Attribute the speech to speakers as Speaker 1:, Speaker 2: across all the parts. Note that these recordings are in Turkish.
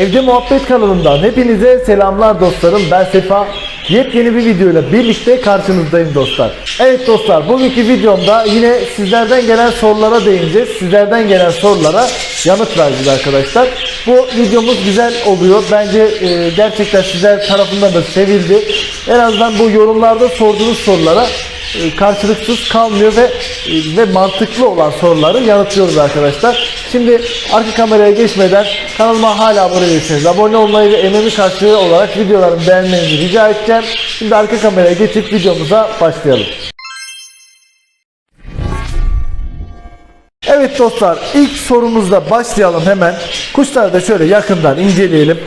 Speaker 1: Evde Muhabbet kanalından hepinize selamlar dostlarım. Ben Sefa. Yepyeni bir videoyla birlikte karşınızdayım dostlar. Evet dostlar bugünkü videomda yine sizlerden gelen sorulara değineceğiz. Sizlerden gelen sorulara yanıt vereceğiz arkadaşlar. Bu videomuz güzel oluyor. Bence e, gerçekten sizler tarafından da sevildi. En azından bu yorumlarda sorduğunuz sorulara karşılıksız kalmıyor ve e, ve mantıklı olan soruları yanıtlıyoruz arkadaşlar. Şimdi arka kameraya geçmeden kanalıma hala abone değilseniz abone olmayı ve emeği karşılığı olarak videolarımı beğenmenizi rica edeceğim. Şimdi arka kameraya geçip videomuza başlayalım. Evet dostlar ilk sorumuzla başlayalım hemen. Kuşları da şöyle yakından inceleyelim.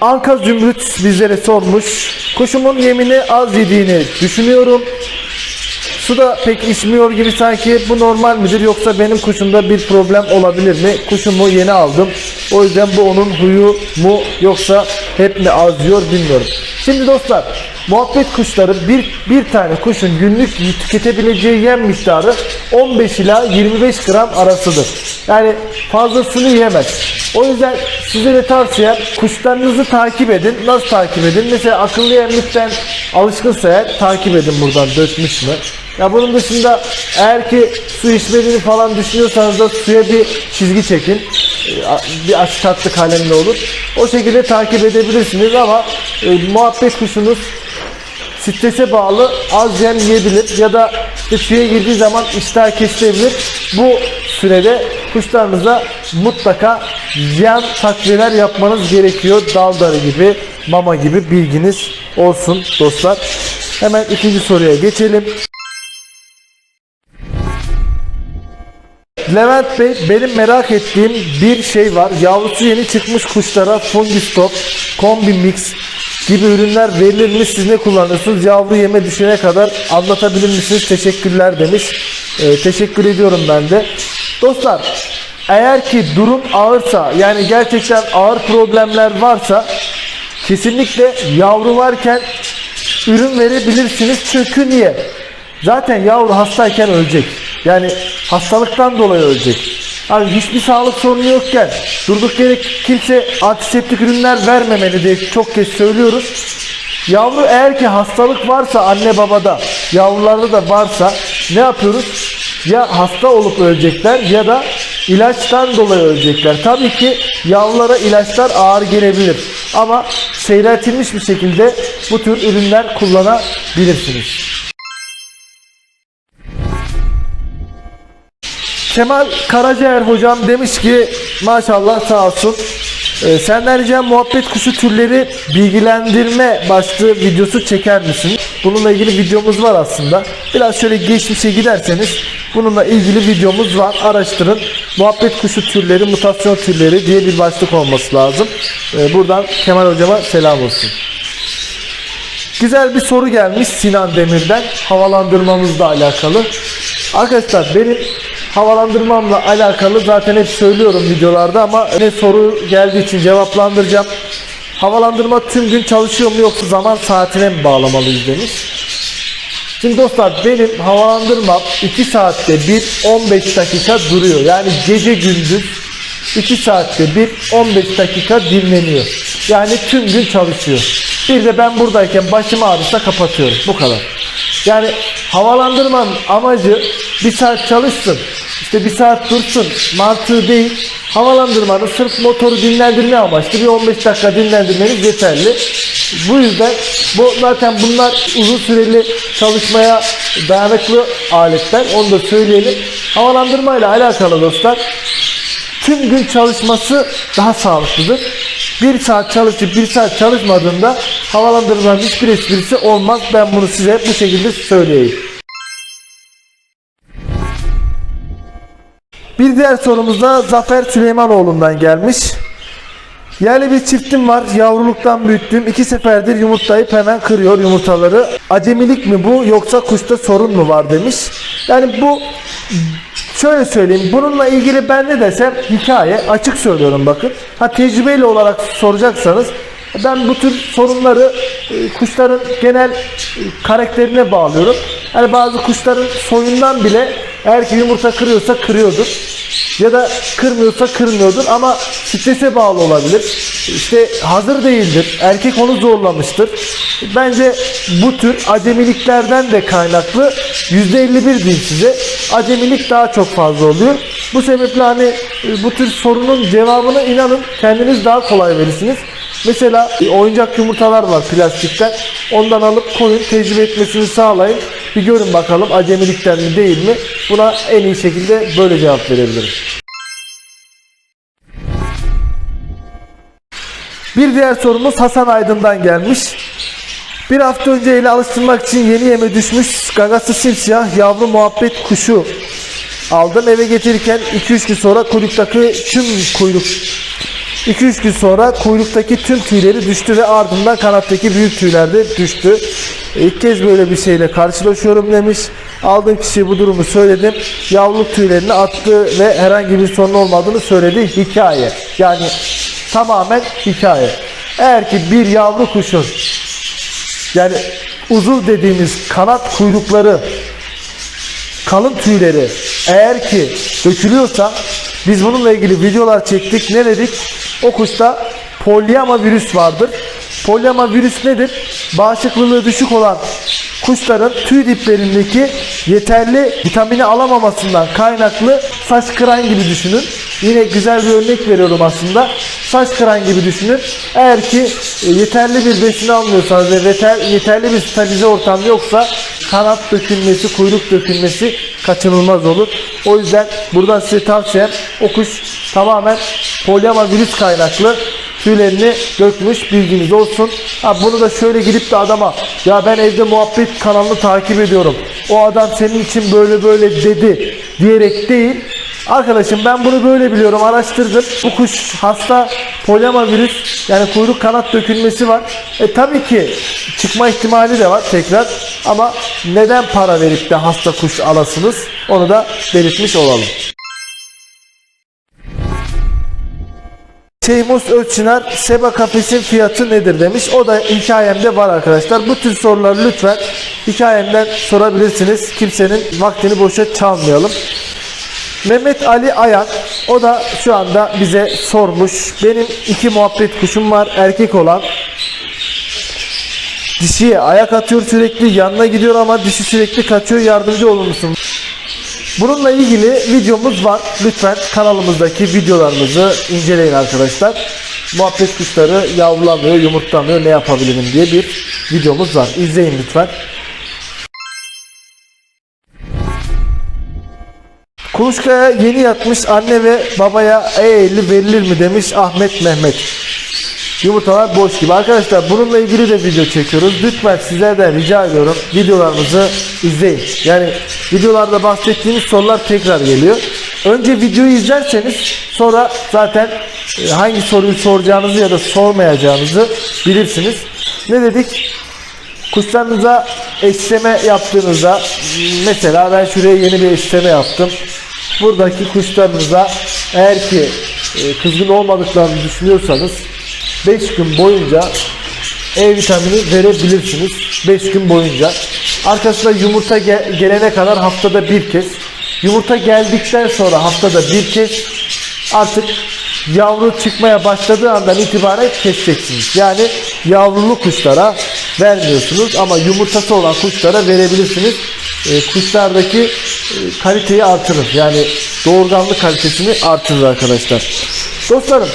Speaker 1: Anka Zümrüt bizlere sormuş. Kuşumun yemini az yediğini düşünüyorum. Su da pek içmiyor gibi sanki bu normal midir yoksa benim kuşumda bir problem olabilir mi? Kuşumu yeni aldım. O yüzden bu onun huyu mu yoksa hep mi az yiyor bilmiyorum. Şimdi dostlar muhabbet kuşları bir, bir tane kuşun günlük tüketebileceği yem miktarı 15 ila 25 gram arasıdır. Yani fazlasını yiyemez. O yüzden size de tavsiyem kuşlarınızı takip edin. Nasıl takip edin? Mesela akıllı yemlikten alışkınsa eğer takip edin buradan dökmüş mü? Ya bunun dışında eğer ki su içmediğini falan düşünüyorsanız da suya bir çizgi çekin. Ee, Bir açık tatlı kalemle olur. O şekilde takip edebilirsiniz ama e, muhabbet kuşunuz strese bağlı az yem yiyebilir ya da işte suya girdiği zaman iştah kesilebilir. Bu sürede kuşlarınıza mutlaka yan takviyeler yapmanız gerekiyor. Dal darı gibi, mama gibi bilginiz olsun dostlar. Hemen ikinci soruya geçelim. Levent Bey benim merak ettiğim bir şey var. Yavrusu yeni çıkmış kuşlara fungistop, kombi mix gibi ürünler verilir mi? Siz ne kullanıyorsunuz? Yavru yeme düşene kadar anlatabilir misiniz? Teşekkürler demiş. Ee, teşekkür ediyorum ben de. Dostlar eğer ki durum ağırsa yani gerçekten ağır problemler varsa kesinlikle yavru varken ürün verebilirsiniz. Çünkü niye? Zaten yavru hastayken ölecek. Yani hastalıktan dolayı ölecek. Abi hiçbir sağlık sorunu yokken durduk yere kimse antiseptik ürünler vermemeli diye çok kez söylüyoruz. Yavru eğer ki hastalık varsa anne babada, yavrularda da varsa ne yapıyoruz? Ya hasta olup ölecekler ya da ilaçtan dolayı ölecekler. Tabii ki yavrulara ilaçlar ağır gelebilir. Ama seyreltilmiş bir şekilde bu tür ürünler kullanabilirsiniz. Kemal Karacaer hocam demiş ki maşallah sağ olsun. Ee, senden ricam muhabbet kuşu türleri bilgilendirme başlığı videosu çeker misin? Bununla ilgili videomuz var aslında. Biraz şöyle geçmişe giderseniz bununla ilgili videomuz var. Araştırın. Muhabbet kuşu türleri, mutasyon türleri diye bir başlık olması lazım. Ee, buradan Kemal hocama selam olsun. Güzel bir soru gelmiş Sinan Demir'den havalandırmamızla alakalı. Arkadaşlar benim havalandırmamla alakalı zaten hep söylüyorum videolarda ama ne soru geldiği için cevaplandıracağım. Havalandırma tüm gün çalışıyor mu yoksa zaman saatine mi bağlamalıyız demiş. Şimdi dostlar benim havalandırmam 2 saatte bir 15 dakika duruyor. Yani gece gündüz 2 saatte bir 15 dakika dinleniyor. Yani tüm gün çalışıyor. Bir de ben buradayken başım ağrırsa kapatıyorum. Bu kadar. Yani havalandırmanın amacı bir saat çalışsın. İşte bir saat dursun. Mantığı değil. Havalandırmanın sırf motoru dinlendirme amaçlı bir 15 dakika dinlendirmeniz yeterli. Bu yüzden bu zaten bunlar uzun süreli çalışmaya dayanıklı aletler. Onu da söyleyelim. Havalandırma ile alakalı dostlar tüm gün çalışması daha sağlıklıdır. Bir saat çalışıp bir saat çalışmadığında havalandırmanın hiçbir esprisi olmaz. Ben bunu size bu şekilde söyleyeyim. Bir diğer sorumuz da Zafer Süleymanoğlu'ndan gelmiş. Yerli bir çiftim var. Yavruluktan büyüttüğüm iki seferdir yumurtlayıp hemen kırıyor yumurtaları. Acemilik mi bu yoksa kuşta sorun mu var demiş. Yani bu şöyle söyleyeyim. Bununla ilgili ben ne desem hikaye. Açık söylüyorum bakın. Ha tecrübeli olarak soracaksanız ben bu tür sorunları e, kuşların genel e, karakterine bağlıyorum. Yani bazı kuşların soyundan bile eğer ki yumurta kırıyorsa kırıyordur. Ya da kırmıyorsa kırmıyordur ama strese bağlı olabilir. İşte hazır değildir. Erkek onu zorlamıştır. Bence bu tür acemiliklerden de kaynaklı %51 diyeyim size. Acemilik daha çok fazla oluyor. Bu sebeple hani e, bu tür sorunun cevabını inanın kendiniz daha kolay verirsiniz. Mesela oyuncak yumurtalar var plastikten. Ondan alıp koyun tecrübe etmesini sağlayın. Bir görün bakalım acemilikten mi değil mi? Buna en iyi şekilde böyle cevap verebilirim. Bir diğer sorumuz Hasan Aydın'dan gelmiş. Bir hafta önce ele alıştırmak için yeni yeme düşmüş gagası simsiyah yavru muhabbet kuşu aldım. Eve getirirken 2-3 gün sonra kuyruktaki tüm kuyruk 2-3 gün sonra kuyruktaki tüm tüyleri düştü ve ardından kanattaki büyük tüyler de düştü. İlk kez böyle bir şeyle karşılaşıyorum demiş. Aldığım kişiye bu durumu söyledim. Yavruluk tüylerini attı ve herhangi bir sorun olmadığını söyledi. Hikaye. Yani tamamen hikaye. Eğer ki bir yavru kuşun yani uzuv dediğimiz kanat kuyrukları kalın tüyleri eğer ki dökülüyorsa biz bununla ilgili videolar çektik. Ne dedik? O kuşta polyama virüs vardır. Polyama virüs nedir? Bağışıklığı düşük olan kuşların tüy diplerindeki yeterli vitamini alamamasından kaynaklı saç kıran gibi düşünün. Yine güzel bir örnek veriyorum aslında. Saç kıran gibi düşünün. Eğer ki e, yeterli bir besin almıyorsanız ve yeter- yeterli bir stabilize ortam yoksa kanat dökülmesi, kuyruk dökülmesi kaçınılmaz olur. O yüzden buradan size tavsiyem o kuş tamamen polyama virüs kaynaklı tüylerini dökmüş bilginiz olsun. Ha bunu da şöyle gidip de adama ya ben evde muhabbet kanalını takip ediyorum. O adam senin için böyle böyle dedi diyerek değil. Arkadaşım ben bunu böyle biliyorum araştırdım. Bu kuş hasta polyama virüs yani kuyruk kanat dökülmesi var. E tabii ki çıkma ihtimali de var tekrar ama neden para verip de hasta kuş alasınız onu da belirtmiş olalım. Şeymus Özçınar Seba kafesin fiyatı nedir demiş. O da hikayemde var arkadaşlar. Bu tür soruları lütfen hikayemden sorabilirsiniz. Kimsenin vaktini boşa çalmayalım. Mehmet Ali Ayak o da şu anda bize sormuş. Benim iki muhabbet kuşum var erkek olan. Dişiye ayak atıyor sürekli yanına gidiyor ama dişi sürekli kaçıyor yardımcı olur musun? Bununla ilgili videomuz var. Lütfen kanalımızdaki videolarımızı inceleyin arkadaşlar. Muhabbet kuşları yavrulamıyor, yumurtlamıyor ne yapabilirim diye bir videomuz var. İzleyin lütfen. Kuluçkaya yeni yatmış anne ve babaya E50 verilir mi demiş Ahmet Mehmet. Yumurtalar boş gibi. Arkadaşlar bununla ilgili de video çekiyoruz. Lütfen sizlerden rica ediyorum videolarımızı izleyin. Yani videolarda bahsettiğimiz sorular tekrar geliyor. Önce videoyu izlerseniz sonra zaten e, hangi soruyu soracağınızı ya da sormayacağınızı bilirsiniz. Ne dedik? Kuşlarınıza eşleme yaptığınızda mesela ben şuraya yeni bir eşleme yaptım. Buradaki kuşlarınıza eğer ki e, kızgın olmadıklarını düşünüyorsanız 5 gün boyunca E vitamini verebilirsiniz. 5 gün boyunca. Arkasında yumurta ge- gelene kadar haftada bir kez. Yumurta geldikten sonra haftada bir kez artık yavru çıkmaya başladığı andan itibaren keseceksiniz. Yani yavrulu kuşlara vermiyorsunuz ama yumurtası olan kuşlara verebilirsiniz. E, kuşlardaki e, kaliteyi artırır. Yani doğurganlık kalitesini artırır arkadaşlar. Dostlarım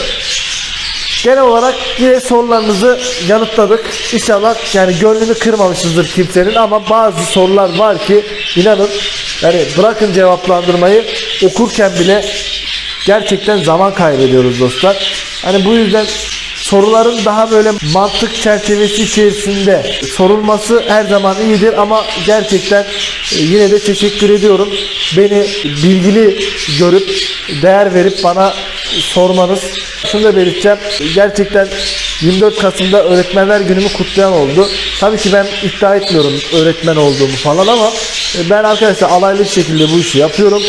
Speaker 1: Genel olarak yine sorularınızı yanıtladık. İnşallah yani gönlünü kırmamışızdır kimsenin ama bazı sorular var ki inanın yani bırakın cevaplandırmayı okurken bile gerçekten zaman kaybediyoruz dostlar. Hani bu yüzden soruların daha böyle mantık çerçevesi içerisinde sorulması her zaman iyidir ama gerçekten e, yine de teşekkür ediyorum. Beni bilgili görüp değer verip bana sormanız. Şunu da belirteceğim. Gerçekten 24 Kasım'da Öğretmenler Günü'nü kutlayan oldu. Tabii ki ben iddia etmiyorum öğretmen olduğumu falan ama e, ben arkadaşlar alaylı bir şekilde bu işi yapıyorum.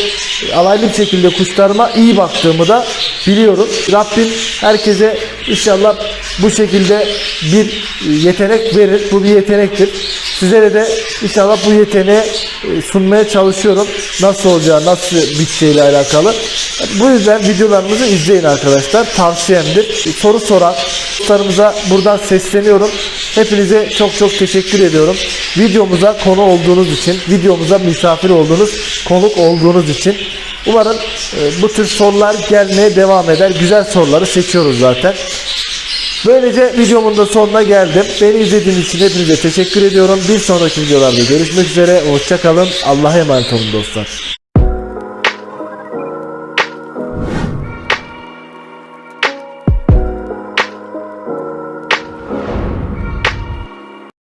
Speaker 1: E, Alaylı bir şekilde kuşlarıma iyi baktığımı da biliyorum. Rabbim herkese inşallah bu şekilde bir yetenek verir. Bu bir yetenektir. Sizlere de İnşallah bu yeteneği e, sunmaya çalışıyorum. Nasıl olacağı, nasıl biteceğiyle alakalı. Bu yüzden videolarımızı izleyin arkadaşlar. Tavsiyemdir. Soru soran dostlarımıza buradan sesleniyorum. Hepinize çok çok teşekkür ediyorum. Videomuza konu olduğunuz için, videomuza misafir olduğunuz, konuk olduğunuz için. Umarım e, bu tür sorular gelmeye devam eder. Güzel soruları seçiyoruz zaten. Böylece videomun da sonuna geldim. Beni izlediğiniz için hepinize teşekkür ediyorum. Bir sonraki videolarda görüşmek üzere. Hoşçakalın. Allah'a emanet olun dostlar.